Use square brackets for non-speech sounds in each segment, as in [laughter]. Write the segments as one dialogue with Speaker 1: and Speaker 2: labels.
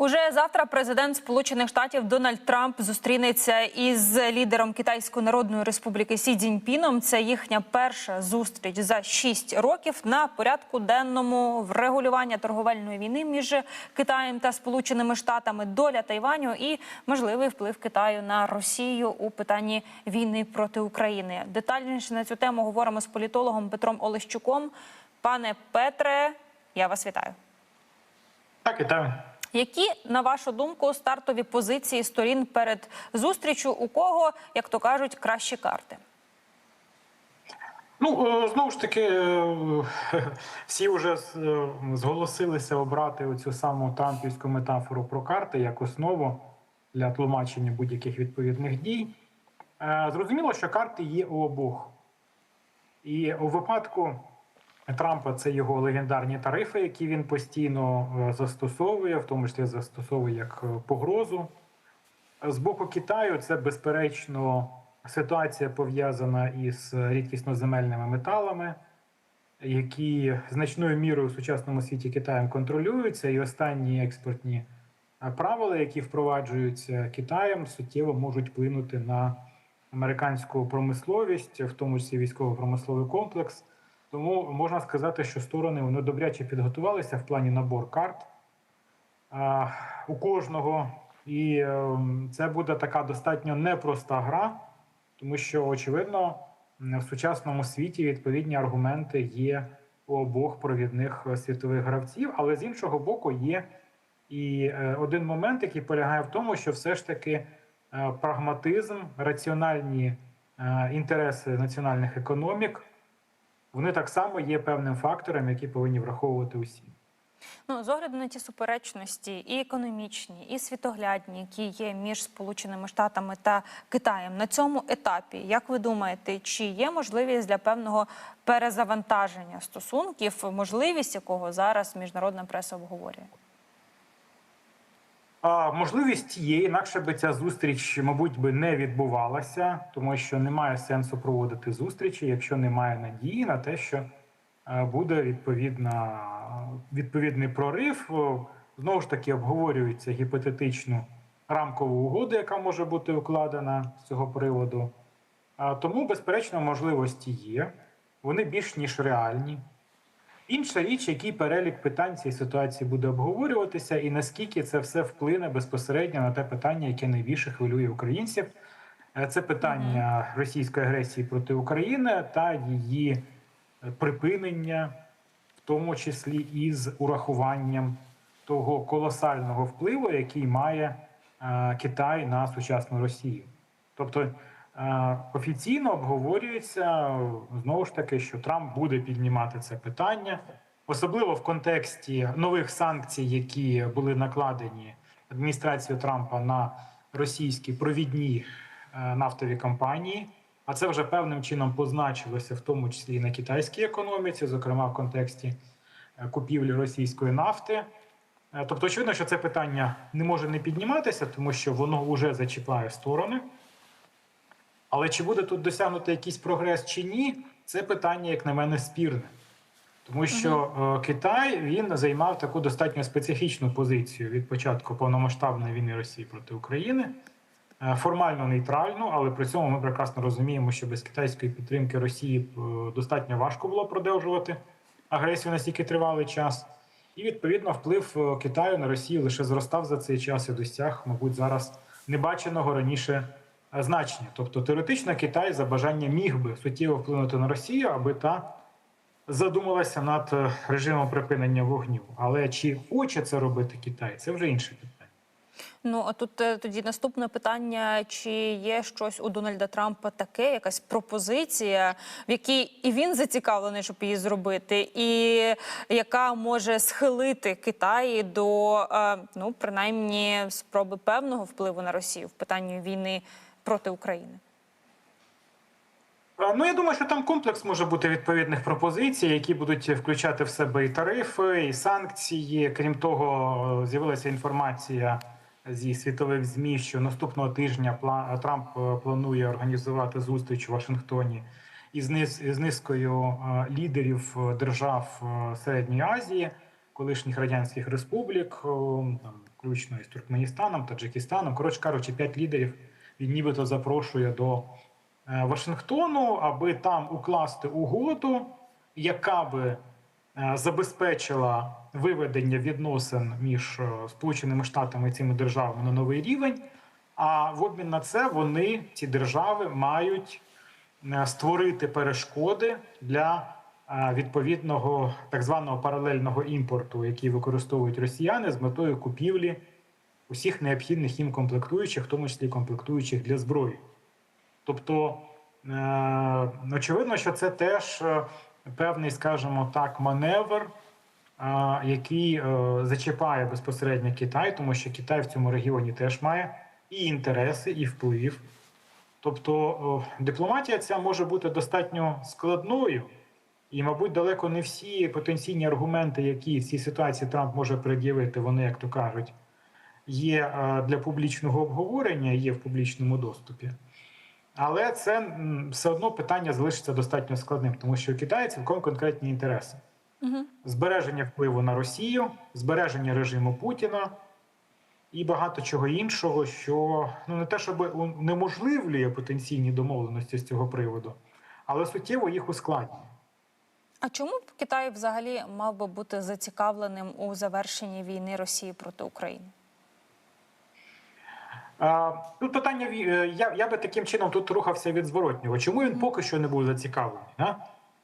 Speaker 1: Уже завтра президент Сполучених Штатів Дональд Трамп зустрінеться із лідером Китайської Народної Республіки Сі Цзіньпіном. Це їхня перша зустріч за шість років на порядку денному врегулювання торговельної війни між Китаєм та Сполученими Штатами, доля Тайваню і можливий вплив Китаю на Росію у питанні війни проти України. Детальніше на цю тему говоримо з політологом Петром Олещуком. Пане Петре, я вас вітаю.
Speaker 2: Так, вітаю.
Speaker 1: Які, на вашу думку, стартові позиції сторін перед зустрічю? У кого, як то кажуть, кращі карти?
Speaker 2: Ну е, знову ж таки, е, [laughs] всі вже е, зголосилися обрати оцю саму трампівську метафору про карти як основу для тлумачення будь-яких відповідних дій. Зрозуміло, що карти є у обох. І у випадку Трампа це його легендарні тарифи, які він постійно е, застосовує, в тому числі застосовує як е, погрозу. З боку Китаю це безперечно ситуація пов'язана із рідкісноземельними металами, які значною мірою в сучасному світі Китаєм контролюються, і останні експортні е, правила, які впроваджуються Китаєм, суттєво можуть вплинути на американську промисловість, в тому числі військово-промисловий комплекс. Тому можна сказати, що сторони вони добряче підготувалися в плані набор карт у кожного. І ем, це буде така достатньо непроста гра, тому що, очевидно, в сучасному світі відповідні аргументи є у обох провідних світових гравців, але з іншого боку є і е, один момент, який полягає в тому, що все ж таки е, прагматизм, раціональні е, інтереси національних економік, вони так само є певним фактором, який повинні враховувати усі.
Speaker 1: Ну, з огляду на ті суперечності, і економічні, і світоглядні, які є між Сполученими Штатами та Китаєм на цьому етапі, як ви думаєте, чи є можливість для певного перезавантаження стосунків, можливість якого зараз міжнародна преса обговорює?
Speaker 2: Можливість є, інакше би ця зустріч, мабуть, би не відбувалася, тому що немає сенсу проводити зустрічі, якщо немає надії на те, що е, буде відповідна, відповідний прорив. Знову ж таки, обговорюється гіпотетичну рамкову угоду, яка може бути укладена з цього приводу. Тому, безперечно, можливості є. Вони більш ніж реальні. Інша річ, який перелік питань цієї ситуації буде обговорюватися, і наскільки це все вплине безпосередньо на те питання, яке найбільше хвилює українців, Е, це питання російської агресії проти України та її припинення, в тому числі із урахуванням того колосального впливу, який має е, Китай на сучасну Росію. Тобто офіційно обговорюється е, знову ж таки, що Трамп буде піднімати це питання, особливо в контексті нових санкцій, які були накладені адміністрацією Трампа на російські провідні е, нафтові компанії. А це вже певним чином позначилося, в тому числі і на китайській економіці, зокрема в контексті е, купівлі російської нафти. Е, Тобто, очевидно, що це питання не може не підніматися, тому що воно вже зачіпає сторони. Але чи буде тут досягнути якийсь прогрес чи ні, це питання, як на мене, спірне. Тому що е, Китай він займав таку достатньо специфічну позицію від початку повномасштабної війни Росії проти України, Е, формально нейтральну, але при цьому ми прекрасно розуміємо, що без китайської підтримки Росії е, достатньо важко було продовжувати агресію на стільки тривалий час. І відповідно вплив е, Китаю на Росію лише зростав за цей час і досяг, мабуть, зараз небаченого раніше значення. Тобто теоретично Китай за бажання міг би суттєво вплинути на Росію, аби та задумалася над е, режимом припинення вогню. Але чи хоче це робити Китай, це вже інше питання.
Speaker 1: Ну а тут е, тоді наступне питання: чи є щось у Дональда Трампа таке, якась пропозиція, в якій і він зацікавлений, щоб її зробити, і яка може схилити Китай до е, ну принаймні спроби певного впливу на Росію в питанні війни проти України?
Speaker 2: Ну, я думаю, що там комплекс може бути відповідних пропозицій, які будуть включати в себе і тарифи, і санкції. Крім того, з'явилася інформація зі світових змі, що наступного тижня Трамп е, планує організувати зустріч у Вашингтоні із низ низкою е, лідерів е, держав Середньої Азії, колишніх радянських республік, е, там включно із Туркменістаном, Таджикистаном. Коротше кажучи, п'ять лідерів він нібито запрошує до е, Вашингтону, аби там укласти угоду, яка би е, забезпечила виведення відносин між е, Сполученими Штатами і цими державами на новий рівень. А в обмін на це вони, ці держави, мають створити перешкоди для відповідного так званого паралельного імпорту, який використовують росіяни з метою купівлі усіх необхідних їм комплектуючих, в тому числі комплектуючих для зброї. Тобто, е, очевидно, що це теж е, певний, скажімо так, маневр, е, який зачіпає безпосередньо Китай, тому що Китай в цьому регіоні теж має і інтереси, і вплив. Тобто дипломатія ця може бути достатньо складною, і, мабуть, далеко не всі потенційні аргументи, які в цій ситуації Трамп може пред'явити, вони, як то кажуть, є е, для публічного обговорення, є в публічному доступі. Але це все одно питання залишиться достатньо складним, тому що у Китаю цілком конкретні інтереси:
Speaker 1: Угу.
Speaker 2: збереження впливу на Росію, збереження режиму Путіна і багато чого іншого, що ну не те, щоб унеможливлює потенційні домовленості з цього приводу, але суттєво їх ускладнює.
Speaker 1: А чому б Китай взагалі мав би бути зацікавленим у завершенні війни Росії проти України?
Speaker 2: Тут питання е, я, я би таким чином тут рухався від зворотнього. Чому він поки що не був зацікавлений? А?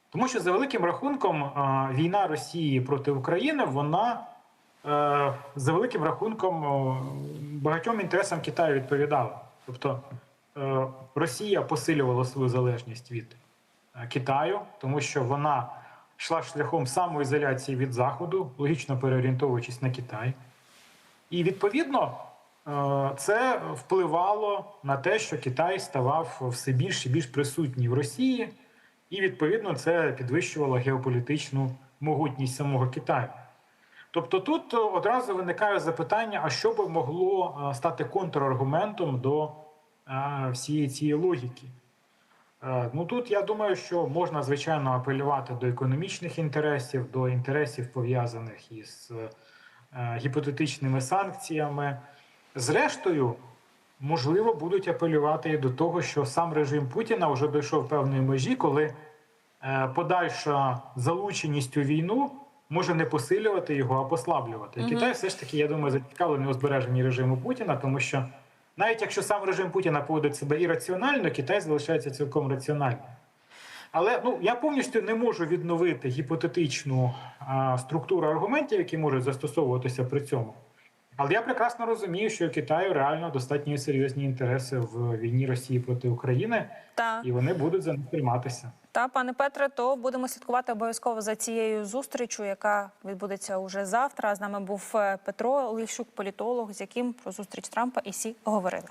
Speaker 2: Тому що за великим рахунком війна Росії проти України, вона е, за великим рахунком багатьом інтересам Китаю відповідала. Тобто е, Росія посилювала свою залежність від Китаю, тому що вона йшла шляхом самоізоляції від Заходу, логічно переорієнтовуючись на Китай. І відповідно це впливало на те, що Китай ставав все більш і більш присутній в Росії, і відповідно це підвищувало геополітичну могутність самого Китаю. Тобто тут одразу виникає запитання: а що би могло е, стати контраргументом до е, всієї цієї логіки? Е, Ну тут я думаю, що можна звичайно апелювати до економічних інтересів, до інтересів пов'язаних із е, гіпотетичними санкціями. Зрештою, можливо, будуть апелювати і до того, що сам режим Путіна вже дійшов певної межі, коли е, подальша залученість у війну може не посилювати його, а послаблювати.
Speaker 1: Мгм.
Speaker 2: Китай все ж таки, я думаю, зацікавлений у збереженні режиму Путіна, тому що навіть якщо сам режим Путіна поводить себе ірраціонально, Китай залишається цілком раціональним. Але ну я повністю не можу відновити гіпотетичну а, структуру аргументів, які можуть застосовуватися при цьому. Але я прекрасно розумію, що Китаю реально достатньо серйозні інтереси в війні Росії проти України,
Speaker 1: Та
Speaker 2: і вони будуть за них прийматися.
Speaker 1: Та, пане Петре, то будемо слідкувати обов'язково за цією зустрічю, яка відбудеться уже завтра. З нами був е, Петро Лищук, політолог, з яким про зустріч Трампа і Сі говорили.